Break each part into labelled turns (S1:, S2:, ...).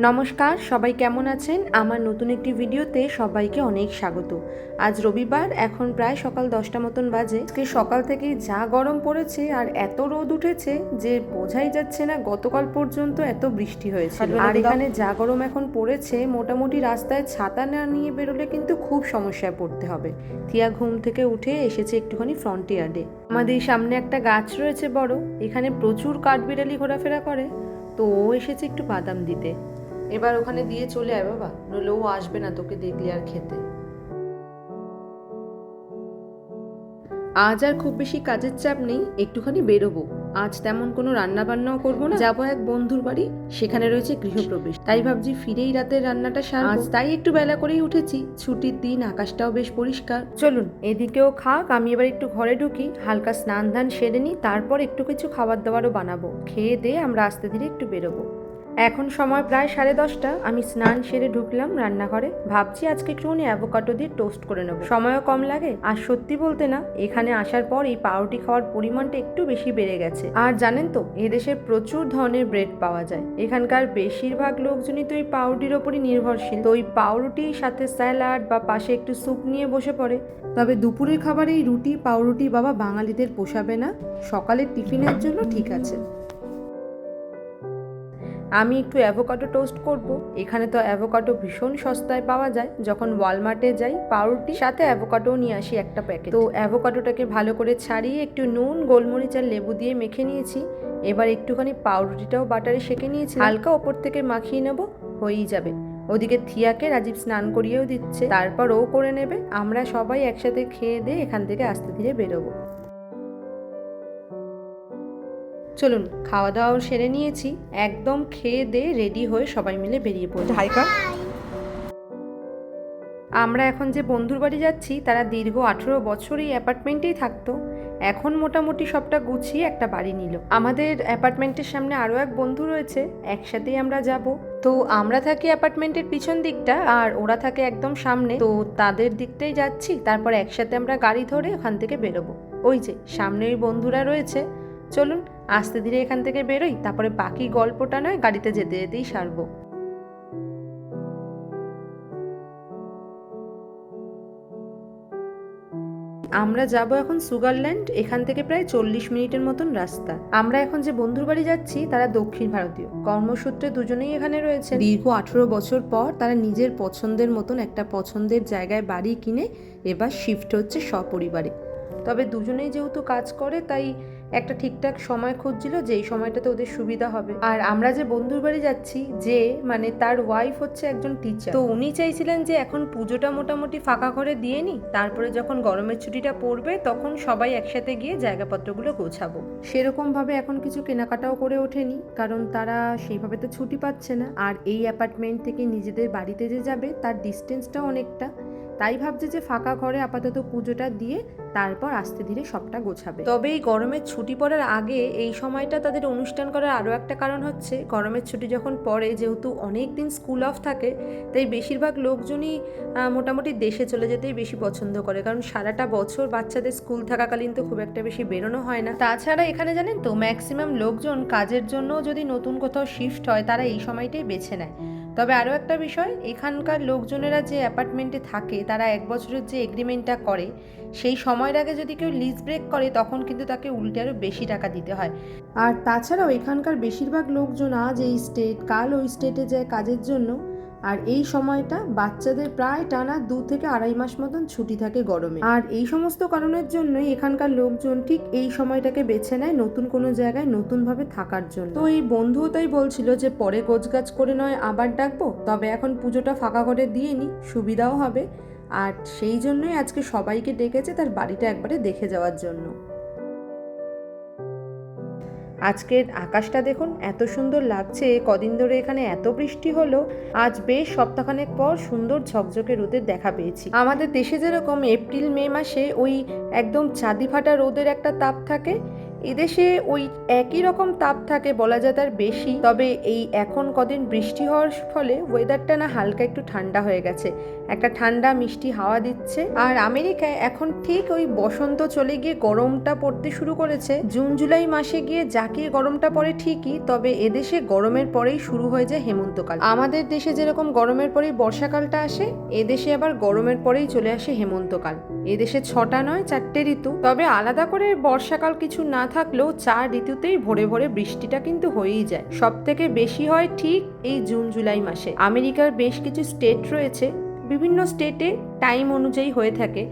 S1: নমস্কার সবাই কেমন আছেন? আমার নতুন একটি ভিডিওতে সবাইকে অনেক স্বাগত। আজ রবিবার এখন প্রায় সকাল দশটা মতন বাজে। আজকে সকাল থেকেই যা গরম পড়েছে আর এত রোদ উঠেছে যে বোঝাই যাচ্ছে না গতকাল পর্যন্ত এত বৃষ্টি হয়েছে। আর এখানে যা গরম এখন পড়েছে মোটামুটি রাস্তায় ছাতা না নিয়ে বেরোলে কিন্তু খুব সমস্যায় পড়তে হবে। থিয়া ঘুম থেকে উঠে এসেছে একটুখানি ফ্রন্টিয়ার্ডে আমাদের সামনে একটা গাছ রয়েছে বড় এখানে প্রচুর কাঠবিড়ালি ঘোরাফেরা করে। তো ও এসেছে একটু বাদাম দিতে। এবার ওখানে দিয়ে চলে আয় বাবা, নইলে ও আসবে না তোকে দেখলে আর খেতে। আজ আর খুব বেশি কাজের চাপ নেই, একটুখানি বেরোবো। আজ তেমন কোনো রান্না বান্নাও করব না। যাব এক বন্ধুর বাড়ি, সেখানে রয়েছে গৃহপ্রবেশ। তাই ভাবছি ফিরেই রাতের রান্নাটা সার আজ তাই একটু বেলা করেই উঠেছি। ছুটির দিন, আকাশটাও বেশ পরিষ্কার। চলুন, এদিকেও খাক, আমি এবার একটু ঘরে ঢুকি। হালকা স্নান ধান সেরে নিই, তারপর একটু কিছু খাবার দাবারও বানাবো। খেয়ে দিয়ে আমরা আস্তে ধীরে একটু বেরোবো। এখন সময় প্রায় সাড়ে দশটা। আমি স্নান সেরে ঢুকলাম রান্নাঘরে। ভাবছি আজকে একটুখানি অ্যাভোকাটো দিয়ে টোস্ট করে নেব। সময়ও কম লাগে। আর সত্যি বলতে না, এখানে আসার পর এই পাউরুটি খাওয়ার পরিমাণটা একটু বেশি বেড়ে গেছে। আর জানেন তো, এদেশে প্রচুর ধরনের ব্রেড পাওয়া যায়। এখানকার বেশিরভাগ লোকজনই তো এই পাউরুটির ওপরই নির্ভরশীল। তো ওই পাউরুটির সাথে স্যালাড বা পাশে একটু স্যুপ নিয়ে বসে পড়ে। তবে দুপুরের খাবার এই রুটি, পাউরুটি বাবা বাঙালিদের পোষাবে না। সকালের টিফিনের জন্য ঠিক আছে। আমি একটু অ্যাভোকাডো টোস্ট করব। এখানে তো অ্যাভোকাডো ভীষণ সস্তায় পাওয়া যায়। যখন ওয়ালমার্টে যাই, পাউরুটি, সাথে অ্যাভোকাডোও নিয়ে আসি একটা প্যাকেট তো অ্যাভোকাডোটাকে ভালো করে ছাড়িয়ে একটু নুন, গোলমরিচ আর লেবু দিয়ে মেখে নিয়েছি। এবার একটুখানি পাউরুটিটাও বাটারে সেঁকে নিয়েছি। হালকা ওপর থেকে মাখিয়ে নেব, হয়েই যাবে। ওদিকে থিয়াকে রাজীব স্নান করিয়েও দিচ্ছে। তারপর ও করে নেবে। আমরা সবাই একসাথে খেয়ে দিয়ে এখান থেকে আস্তে ধীরে বেরোবো। চলুন খাওয়া দাওয়াও সেরে নিয়েছি। একদম খেয়ে দিয়ে রেডি হয়ে সবাই মিলে বেরিয়ে পড়ি।
S2: হাইকা
S1: আমরা এখন যে বন্ধুর বাড়ি যাচ্ছি তারা দীর্ঘ আঠেরো বছর এই অ্যাপার্টমেন্টেই থাকতো। এখন মোটামুটি সবটা গুছিয়ে একটা বাড়ি নিল। আমাদের অ্যাপার্টমেন্টের সামনে আরও এক বন্ধু রয়েছে একসাথেই আমরা যাব। তো আমরা থাকি অ্যাপার্টমেন্টের পিছন দিকটা আর ওরা থাকে একদম সামনে। তো তাদের দিকটাই যাচ্ছি তারপর একসাথে আমরা গাড়ি ধরে ওখান থেকে বেরোবো। ওই যে সামনে ওই বন্ধুরা রয়েছে। চলুন আস্তে ধীরে এখান থেকে বেরোই, তারপরে বাকি গল্পটা নয়, গাড়িতে যেতে যেতেই সারবো। আমরা যাব এখন সুগারল্যান্ড, এখান থেকে প্রায় চল্লিশ মিনিটের মতন রাস্তা। আমরা এখন যে বন্ধুর বাড়ি যাচ্ছি, তারা দক্ষিণ ভারতীয়। কর্মসূত্রে দুজনেই এখানে রয়েছে দীর্ঘ আঠেরো বছর পর তারা নিজের পছন্দের মতন একটা পছন্দের জায়গায় বাড়ি কিনে, এবার শিফট হচ্ছে সপরিবারে। তবে দুজনেই যেহেতু কাজ করে, তাই একটা ঠিকঠাক সময় খুঁজছিল যে এই সময়টাতে ওদের সুবিধা হবে। আর আমরা যে বন্ধুর বাড়ি যাচ্ছি, যে মানে তার ওয়াইফ হচ্ছে একজন টিচার তো উনি চাইছিলেন যে এখন পুজোটা মোটামুটি ফাঁকা করে দিয়ে নি তারপরে যখন গরমের ছুটিটা পড়বে তখন সবাই একসাথে গিয়ে জায়গাপত্রগুলো গোছাবো। সেরকম ভাবে এখন কিছু কেনাকাটাও করে ওঠেনি, কারণ তারা সেইভাবে তো ছুটি পাচ্ছে না। আর এই অ্যাপার্টমেন্ট থেকে নিজেদের বাড়িতে যে যাবে, তার ডিস্টেন্সটাও অনেকটা। তাই ভাবছে যে ফাঁকা ঘরে আপাতত পুজোটা দিয়ে তারপর আস্তে ধীরে সবটা গোছাবে। তবে এই গরমের ছুটি পড়ার আগে এই সময়টা তাদের অনুষ্ঠান করার আরও একটা কারণ হচ্ছে, গরমের ছুটি যখন পড়ে, যেহেতু অনেক দিন স্কুল অফ থাকে, তাই বেশিরভাগ লোকজনই মোটামুটি দেশে চলে যেতেই বেশি পছন্দ করে। কারণ সারাটা বছর বাচ্চাদের স্কুল থাকাকালীন তো খুব একটা বেশি বেরোনো হয় না। তাছাড়া এখানে জানেন তো ম্যাক্সিমাম লোকজন কাজের জন্য যদি নতুন কোথাও শিফট হয়, তারা এই সময়টাই বেছে নেয়। তবে আরও একটা বিষয়, এখানকার লোকজনেরা যে অ্যাপার্টমেন্টে থাকে, তারা এক বছরের যে এগ্রিমেন্টটা করে, সেই সময়ের আগে যদি কেউ লিজ ব্রেক করে, তখন কিন্তু তাকে উল্টে আরও বেশি টাকা দিতে হয়। আর তাছাড়াও এখানকার বেশিরভাগ লোকজন আজ এই স্টেট, কাল ওই স্টেটে যায় কাজের জন্য। আর এই সময়টা বাচ্চাদের প্রায় টানা দু থেকে আড়াই মাস মতন ছুটি থাকে গরমে। আর এই সমস্ত কারণের জন্যই এখানকার লোকজন ঠিক এই সময়টাকে বেছে নেয় নতুন কোনো জায়গায় নতুনভাবে থাকার জন্য। তো এই বন্ধুও তাই বলছিল যে পরে গোছগাছ করে নয় আবার ডাকবো, তবে এখন পুজোটা ফাঁকা করে দিয়ে নি, সুবিধাও হবে। আর সেই জন্যই আজকে সবাইকে ডেকেছে তার বাড়িটা একবারে দেখে যাওয়ার জন্য। আজকের আকাশটা দেখুন, এত সুন্দর লাগছে। কদিন ধরে এখানে এত বৃষ্টি হলো। আজ বেশ সপ্তাহখানেক পর সুন্দর ঝকঝকে রোদের দেখা পেয়েছি। আমাদের দেশে যেরকম এপ্রিল, মে মাসে ওই একদম চাঁদি ফাটা রোদের একটা তাপ থাকে এদেশে ওই একই রকম তাপ থাকে বলা যায় তার বেশি। তবে এই এখন কদিন বৃষ্টি হওয়ার ফলে ওয়েদারটা না হালকা একটু ঠান্ডা হয়ে গেছে। একটা ঠান্ডা, মিষ্টি হাওয়া দিচ্ছে। আর আমেরিকায় এখন ঠিক ওই বসন্ত চলে গিয়ে গরমটা পড়তে শুরু করেছে। জুন, জুলাই মাসে গিয়ে জাকিয়ে গরমটা পড়ে ঠিকই, তবে এদেশে গরমের পরেই শুরু হয়ে যায় হেমন্তকাল। আমাদের দেশে যেরকম গরমের পরেই বর্ষাকালটা আসে, এদেশে আবার গরমের পরেই চলে আসে হেমন্তকাল। এদেশে ছটা নয়, চারটে ঋতু। তবে আলাদা করে বর্ষাকাল কিছু না থাকলেও চার ঋতুতেই ভোরে ভোরে বৃষ্টিটা কিন্তু হয়েই যায়। সব থেকে বেশি হয় ঠিক এই জুন, জুলাই মাসে। আমেরিকার বেশ কিছু স্টেট রয়েছে বিভিন্ন স্টেটে টাইম অনুযায়ী হয়ে থাকে।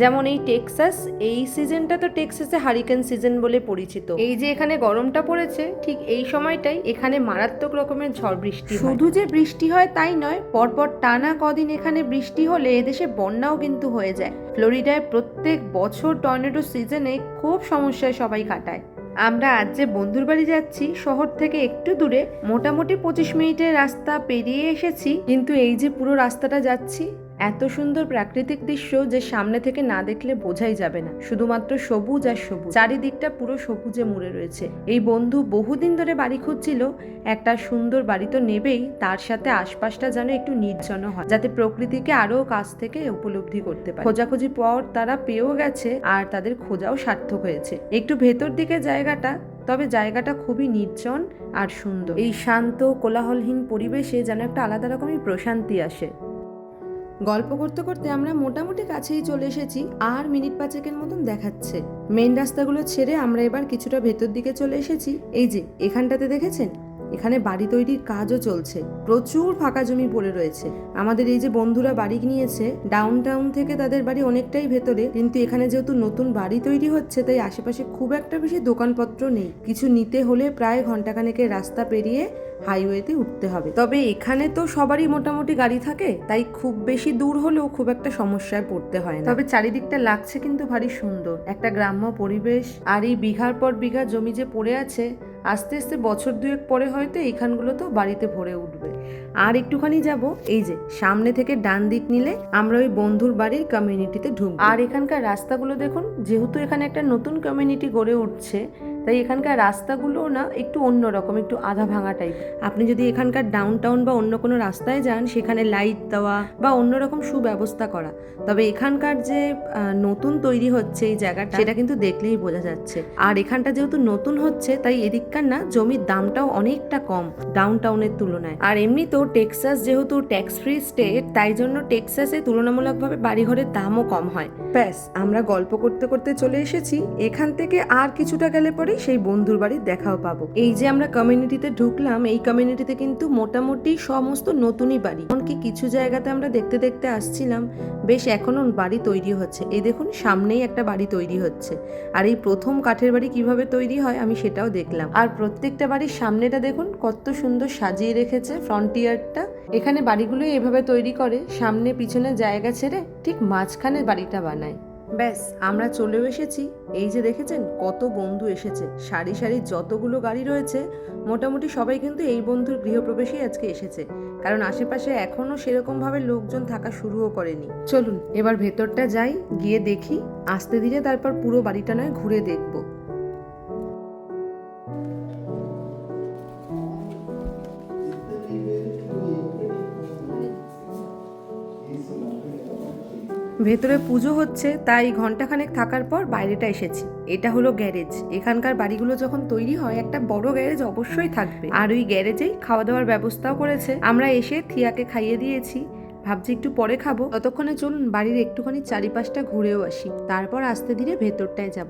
S1: যেমন এই টেক্সাস, এই সিজনটা তো টেক্সাসে হারিকেন সিজন বলে পরিচিত। এই যে এখানে গরমটা পড়েছে, ঠিক এই সময়টাই এখানে মারাত্মক রকমের ঝড় বৃষ্টি শুধু যে বৃষ্টি হয় তাই নয়, পরপর টানা কদিন এখানে বৃষ্টি হলে এদেশে বন্যাও কিন্তু হয়ে যায়। ফ্লোরিডায় প্রত্যেক বছর টর্নেডো সিজনে খুব সমস্যায় সবাই কাটায়। আমরা আজ যে বন্ধুর বাড়ি যাচ্ছি, শহর থেকে একটু দূরে, মোটামুটি পঁচিশ মিনিটের রাস্তা পেরিয়ে এসেছি। কিন্তু এই যে পুরো রাস্তাটা যাচ্ছি এত সুন্দর প্রাকৃতিক দৃশ্য যে সামনে থেকে না দেখলে বোঝাই যাবে না। শুধুমাত্র সবুজ আর সবুজ। চারিদিকটা পুরো সবুজে মুড়ে রয়েছে। এই বন্ধু বহুদিন ধরে বাড়ি খুঁজছিল, একটা সুন্দর বাড়ি তো নেবেই, তার সাথে আশপাশটা যেন একটু নির্জন হয়, যাতে প্রকৃতিকে আরও কাছ থেকে উপলব্ধি করতে পারে। খোঁজাখুঁজি পর তারা পেয়েও গেছে, আর তাদের খোঁজাও সার্থক হয়েছে। একটু ভেতর দিকে জায়গাটা, তবে জায়গাটা খুবই নির্জন আর সুন্দর। এই শান্ত, কোলাহলহীন পরিবেশে যেন একটা আলাদা রকমই প্রশান্তি আসে। গল্প করতে করতে আমরা মোটামুটি কাছেই চলে এসেছি, আর মিনিট পাঁচেকের মতন দেখাচ্ছে। মেন রাস্তাগুলো ছেড়ে আমরা এবার কিছুটা ভেতর দিকে চলে এসেছি। এই যে, এখানটাতে দেখেছেন? এখানে বাড়ি তৈরির কাজও চলছে। প্রচুর ফাঁকা জমি পড়ে রয়েছে। আমাদের এই যে বন্ধুরা বাড়ি নিয়েছে ডাউন টাউন থেকে তাদের বাড়ি অনেকটাই ভেতরে। কিন্তু এখানে যেহেতু নতুন বাড়ি তৈরি হচ্ছে, তাই আশেপাশে খুব একটা বেশি দোকানপত্র নেই। কিছু নিতে হলে প্রায় ঘন্টাখানেকের রাস্তা পেরিয়ে হাইওয়েতে উঠতে হবে। তবে এখানে তো সবারই মোটামুটি গাড়ি থাকে, তাই খুব বেশি দূর হলেও খুব একটা সমস্যায় পড়তে হয় না। তবে চারিদিকটা লাগছে কিন্তু ভারী সুন্দর। একটা গ্রাম্য পরিবেশ, আর এই বিঘার পর বিঘা জমি যে পড়ে আছে, আস্তে আস্তে বছর দুয়েক পরে হয়তো এইখানগুলো তো বাড়িতে ভরে উঠবে। আর একটুখানি যাব, এই যে, সামনে থেকে ডান দিক নিলে আমরা ওই বন্ধুর বাড়ির কমিউনিটিতে ঢুকবো। আর এখানকার রাস্তাগুলো দেখুন, যেহেতু এখানে একটা নতুন কমিউনিটি গড়ে উঠছে তাই এখানকার রাস্তাগুলো না একটু অন্য রকম একটু আধা ভাঙা টাইপ আপনি যদি এখানকার ডাউন টাউন বা অন্য কোনো রাস্তায় যান সেখানে লাইট দেওয়া বা অন্যরকম সুব্যবস্থা করা। তবে এখানকার যে নতুন তৈরি হচ্ছে এই জায়গাটা সেটা কিন্তু দেখলেই বোঝা যাচ্ছে। আর এখানটা যেহেতু নতুন হচ্ছে তাই এদিককার না জমির দামটাও অনেকটা কম ডাউন টাউনের তুলনায়। আর এমনিতেও টেক্সাস যেহেতু ট্যাক্স ফ্রি স্টেট তাই জন্য টেক্সাসে তুলনামূলকভাবে বাড়িঘরের দামও কম হয়। ব্যাস আমরা গল্প করতে করতে চলে এসেছি। এখান থেকে আর কিছুটা গেলে পরে সেই বন্ধুর বাড়ির দেখাও পাবো। এই যে আমরা কমিউনিটিতে ঢুকলাম, এই কমিউনিটিতে কিন্তু মোটামুটি সমস্ত নতুনই বাড়ি। এমনকি কিছু জায়গাতে আমরা দেখতে দেখতে আসছিলাম, বেশ এখনও বাড়ি তৈরি হচ্ছে। এই দেখুন, সামনেই একটা বাড়ি তৈরি হচ্ছে। আর এই প্রথম কাঠের বাড়ি কীভাবে তৈরি হয় আমি সেটাও দেখলাম। আর প্রত্যেকটা বাড়ির সামনেটা দেখুন, কত সুন্দর সাজিয়ে রেখেছে ফ্রন্টিয়ারটা এখানে বাড়িগুলো এভাবে তৈরি করে, সামনে পিছনে জায়গা ছেড়ে ঠিক মাঝখানে বাড়িটা বানায়। ব্যাস, আমরা চলেও এসেছি। এই যে দেখেছেন, কত বন্ধু এসেছে। সারি সারি যতগুলো গাড়ি রয়েছে, মোটামুটি সবাই কিন্তু এই বন্ধুর গৃহপ্রবেশেই আজকে এসেছে। কারণ আশেপাশে এখনও সেরকমভাবে লোকজন থাকা শুরুও করেনি। চলুন, এবার ভেতরটা যাই, গিয়ে দেখি, আসতে ধীরে তারপর পুরো বাড়িটা নয়, ঘুরে দেখব। ভেতরে পুজো হচ্ছে, তাই ঘন্টাখানেক থাকার পর বাইরেটা এসেছি। এটা হলো গ্যারেজ। এখানকার বাড়িগুলো যখন তৈরি হয়, একটা বড় গ্যারেজ অবশ্যই থাকবে। আর ওই গ্যারেজেই খাওয়া দাওয়ার ব্যবস্থাও করেছে। আমরা এসে থিয়াকে খাইয়ে দিয়েছি। ভাবছি একটু পরে খাব। ততক্ষণে চলুন, বাড়ির একটুখানি চারিপাশটা ঘুরেও আসি। তারপর আস্তে ধীরে ভেতরটায় যাব।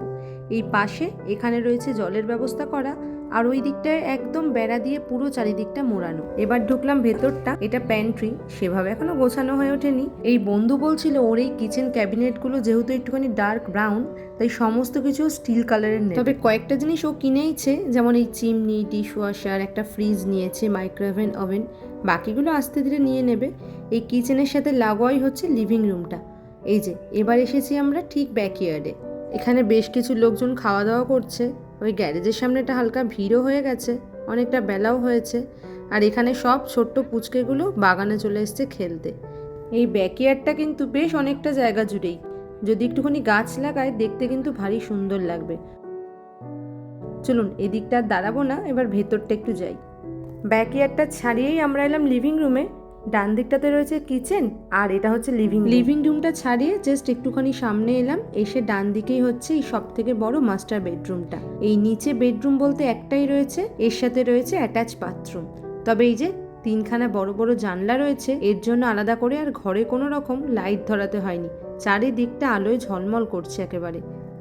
S1: এই পাশে এখানে রয়েছে জলের ব্যবস্থা করা, আর ওই দিকটায় একদম বেড়া দিয়ে পুরো চারিদিকটা মোড়ানো। এবার ঢুকলাম ভেতরটা, এটা প্যান্ট্রি সেভাবে এখনও গোছানো হয়ে ওঠেনি। এই বন্ধু বলছিল ওর এই কিচেন ক্যাবিনেটগুলো যেহেতু একটুখানি ডার্ক ব্রাউন তাই সমস্ত কিছু স্টিল কালারের নেই। তবে কয়েকটা জিনিস ও কিনেইছে, যেমন এই চিমনি ডিশ ওয়াশার একটা ফ্রিজ নিয়েছে মাইক্রোওভেন ওভেন বাকিগুলো আস্তে ধীরে নিয়ে নেবে। এই কিচেনের সাথে লাগোয়াই হচ্ছে লিভিং রুমটা এই যে, এবার এসেছি আমরা ঠিক ব্যাকইয়ার্ডে এখানে বেশ কিছু লোকজন খাওয়া দাওয়া করছে। ওই গ্যারেজের সামনেটা হালকা ভিড়ও হয়ে গেছে, অনেকটা বেলাও হয়েছে। আর এখানে সব ছোট্ট পুচকেগুলো বাগানে চলে এসছে খেলতে। এই ব্যাকইয়ার্ডটা কিন্তু বেশ অনেকটা জায়গা জুড়েই। যদি একটুখানি গাছ লাগায় দেখতে কিন্তু ভারী সুন্দর লাগবে। চলুন, এদিকটা দাঁড়াবো না, এবার ভেতরটা একটু যাই। ব্যাকইয়ার্ডটা ছাড়িয়েই আমরা এলাম লিভিং রুমে ডান দিকটাতে রয়েছে কিচেন আর এটা হচ্ছে লিভিং লিভিং রুমটা ছাড়িয়ে জাস্ট একটুখানি সামনে এলাম, এসে ডান দিকেই হচ্ছে এই সব থেকে বড় মাস্টার বেডরুমটা এই নিচে বেডরুম বলতে একটাই রয়েছে, এর সাথে রয়েছে অ্যাটাচ বাথরুম তবে এই যে তিনখানা বড় বড় জানলা রয়েছে, এর জন্য আলাদা করে আর ঘরে কোনো রকম লাইট ধরাতে হয়নি। চারিদিকটা আলোয় ঝলমল করছে একেবারে।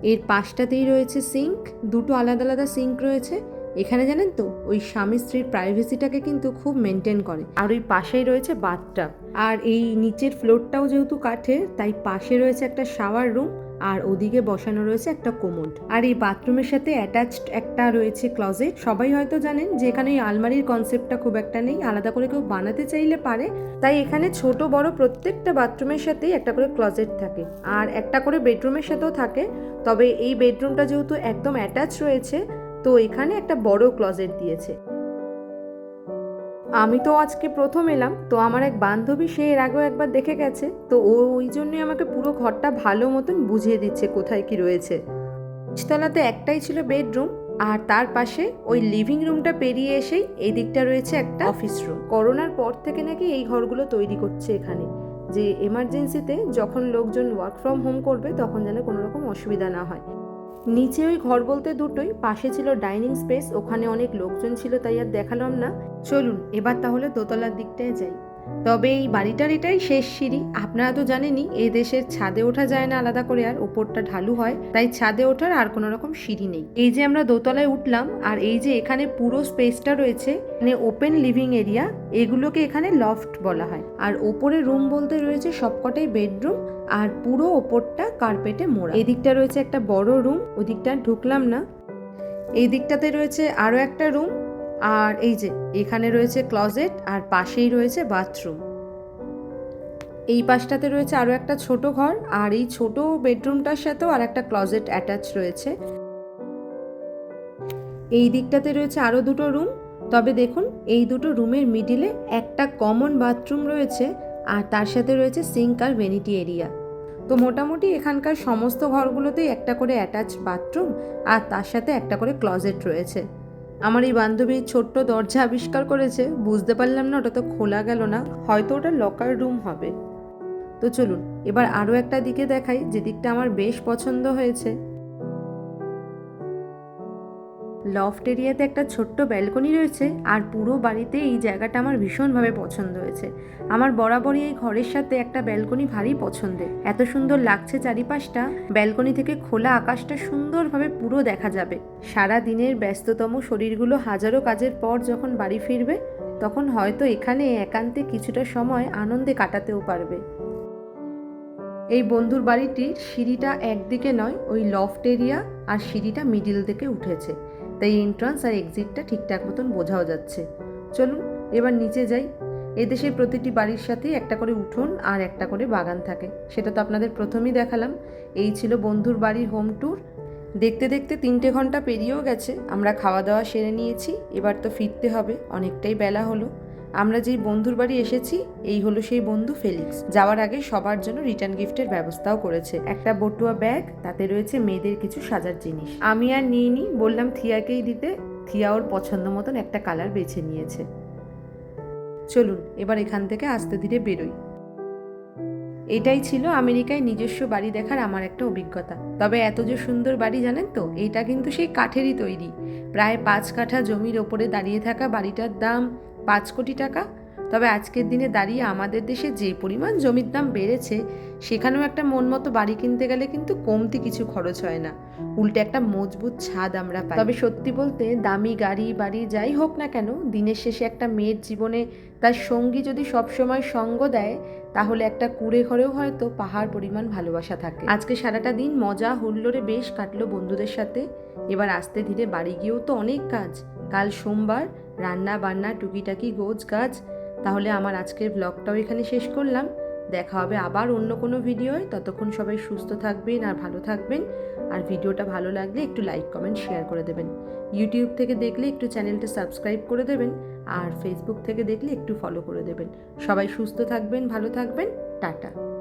S1: এর পাশটাতেই রয়েছে সিঙ্ক দুটো আলাদা আলাদা সিঙ্ক রয়েছে। এখানে জানেন তো, ওই স্বামী স্ত্রীর প্রাইভেসিটাকে কিন্তু খুব মেনটেন করে। আর ওই পাশেই রয়েছে বাথটাব আর এই নিচের ফ্লোরটাও যেহেতু কাঠের, তাই পাশে রয়েছে একটা শাওয়ার রুম আর ওদিকে বসানো রয়েছে একটা কোমোড আর এই বাথরুমের সাথে অ্যাটাচড একটা রয়েছে ক্লজেট সবাই হয়তো জানেন যে এখানে এই আলমারির কনসেপ্টটা খুব একটা নেই, আলাদা করে কেউ বানাতে চাইলে পারে। তাই এখানে ছোট, বড় প্রত্যেকটা বাথরুমের সাথেই একটা করে ক্লজেট থাকে। আর একটা করে বেডরুমের সাথেও থাকে। তবে এই বেডরুমটা যেহেতু একদম অ্যাটাচ রয়েছে তো এখানে একটা বড় ক্লজেট দিয়েছে। আমি তো আজকে প্রথম এলাম, তো আমার এক বান্ধবী সে এর আগেও একবার দেখে গেছে, তো ও ওই জন্যই আমাকে পুরো ঘরটা ভালো মতন বুঝিয়ে দিচ্ছে কোথায় কি রয়েছে। নিচতলাতে একটাই ছিল বেডরুম আর তার পাশে ওই লিভিং রুমটা পেরিয়ে এসেই এই দিকটা রয়েছে একটা অফিস রুম করোনার পর থেকে নাকি এই ঘরগুলো তৈরি করছে এখানে, যে এমার্জেন্সিতে যখন লোকজন ওয়ার্ক ফ্রম হোম করবে তখন যেন কোনো রকম অসুবিধা না হয়। নিচে ওই ঘর বলতে দুটোই, পাশে ছিল ডাইনিং স্পেস, ওখানে অনেক লোকজন ছিল, তাই আর দেখালাম না। চলুন, এবার তাহলে দোতলার দিকটায় যাই। তবে এই বাড়িটার এটাই শেষ সিঁড়ি। আপনারা তো জানেনই, এ দেশের ছাদে ওঠা যায় না, আলাদা করে আর ওপরটা ঢালু হয়, তাই ছাদে ওঠার আর কোনো রকম সিঁড়ি নেই। এই যে আমরা দোতলায় উঠলাম, আর এই যে এখানে পুরো স্পেসটা রয়েছে মানে ওপেন লিভিং এরিয়া, এগুলোকে এখানে লফট বলা হয়। আর ওপরে রুম বলতে রয়েছে সবকটাই বেডরুম, আর পুরো ওপরটা কার্পেটে মোড়া। এদিকটা রয়েছে একটা বড় রুম, ওদিকটা ঢুকলাম না। এই দিকটাতে রয়েছে আরও একটা রুম আর এই যে, এখানে রয়েছে ক্লজেট আর পাশেই রয়েছে বাথরুম এই পাশটাতে রয়েছে আরও একটা ছোট ঘর আর এই ছোট বেডরুমটার সাথেও আর একটা ক্লজেট অ্যাটাচ রয়েছে। এই দিকটাতে রয়েছে আরও দুটো রুম তবে দেখুন, এই দুটো রুমের মিডিলে একটা কমন বাথরুম রয়েছে আর তার সাথে রয়েছে সিঙ্ক আর ভেনিটি এরিয়া তো মোটামুটি এখানকার সমস্ত ঘরগুলোতেই একটা করে অ্যাটাচ বাথরুম আর তার সাথে একটা করে ক্লজেট রয়েছে। আমার এই বান্ধবী ছোট্ট দরজা আবিষ্কার করেছে, বুঝতে পারলাম না ওটা তো খোলা গেল না, হয়তো ওটা লকার রুম হবে। তো চলুন, এবার আরও একটা দিকে দেখাই যে দিকটা আমার বেশ পছন্দ হয়েছে। লফট এরিয়াতে একটা ছোট্ট ব্যালকনি রয়েছে আর পুরো বাড়িতে এই জায়গাটা আমার ভীষণভাবে পছন্দ হয়েছে। আমার বরাবরই এই ঘরের সাথে একটা ব্যালকনি ভারী পছন্দের। এত সুন্দর লাগছে চারিপাশটা ব্যালকনি থেকে খোলা আকাশটা সুন্দরভাবে পুরো দেখা যাবে। সারা দিনের ব্যস্ততম শরীরগুলো হাজারো কাজের পর যখন বাড়ি ফিরবে, তখন হয়তো এখানে একান্তে কিছুটা সময় আনন্দে কাটাতেও পারবে। এই বন্ধুর বাড়িটির সিঁড়িটা একদিকে নয়, ওই লফট এরিয়া আর সিঁড়িটা মিডিল দিকে উঠেছে। তাই এন্ট্রান্স আর এক্সিটটা ঠিকঠাক মতন বোঝাও যাচ্ছে। চলুন, এবার নিচে যাই। এদেশের প্রতিটি বাড়ির সাথেই একটা করে উঠোন আর একটা করে বাগান থাকে। সেটা তো আপনাদের প্রথমেই দেখালাম। এই ছিল বন্ধুর বাড়ির হোম ট্যুর দেখতে দেখতে তিনটে ঘণ্টা পেরিয়েও গেছে। আমরা খাওয়া দাওয়া সেরে নিয়েছি। এবার তো ফিরতে হবে। অনেকটাই বেলা হলো। আমরা যেই বন্ধুর বাড়ি এসেছি, এই হলো সেই বন্ধু ফেলিক্স। যাওয়ার আগে সবার জন্য রিটার্ন গিফটের ব্যবস্থাও করেছে। একটা বটুয়া ব্যাগ, তাতে রয়েছে মেয়েদের কিছু সাজার জিনিস। আমি আর নিইনি, বললাম থিয়াকেই দিতে। থিয়া ওর পছন্দ মতন একটা কালার বেছে নিয়েছে। চলুন, এবার এখান থেকে আস্তে ধীরে বেরোই। এটাই ছিল আমেরিকায় নিজস্ব বাড়ি দেখার আমার একটা অভিজ্ঞতা। তবে এত যে সুন্দর বাড়ি, জানেন তো? এইটা কিন্তু সেই কাঠেরই তৈরি। প্রায় পাঁচ কাঠা জমির ওপরে দাঁড়িয়ে থাকা বাড়িটার দাম পাঁচ কোটি টাকা। তবে আজকের দিনে দাঁড়িয়ে আমাদের দেশে যে পরিমাণ জমির দাম বেড়েছে, সেখানেও একটা মন মতো বাড়ি কিনতে গেলে কিন্তু কমতি কিছু খরচ হয় না। উল্টে একটা মজবুত ছাদ আমরা পাই। তবে সত্যি বলতে দামি গাড়ি, বাড়ি যাই হোক না কেন, দিনের শেষে একটা মেয়ের জীবনে তার সঙ্গী যদি সবসময় সঙ্গ দেয়, তাহলে একটা কুড়ে ঘরেও হয়তো পাহাড় পরিমাণ ভালোবাসা থাকে। আজকে সারাটা দিন মজা, হুল্লোড়ে বেশ কাটলো বন্ধুদের সাথে। এবার আস্তে ধীরে বাড়ি গিয়েও তো অনেক কাজ। কাল সোমবার রান্না বান্না টুকিটাকি গোছ গাছ। তাহলে আমার আজকের ব্লগটাও এখানে শেষ করলাম। দেখা হবে আবার অন্য কোনো ভিডিওয়। ততক্ষণ সবাই সুস্থ থাকবেন আর ভালো থাকবেন। আর ভিডিওটা ভালো লাগলে একটু লাইক কমেন্ট শেয়ার করে দেবেন। ইউটিউব থেকে দেখলে একটু চ্যানেলটা সাবস্ক্রাইব করে দেবেন। আর ফেসবুক থেকে দেখলে একটু ফলো করে দেবেন। সবাই সুস্থ থাকবেন, ভালো থাকবেন। টাটা।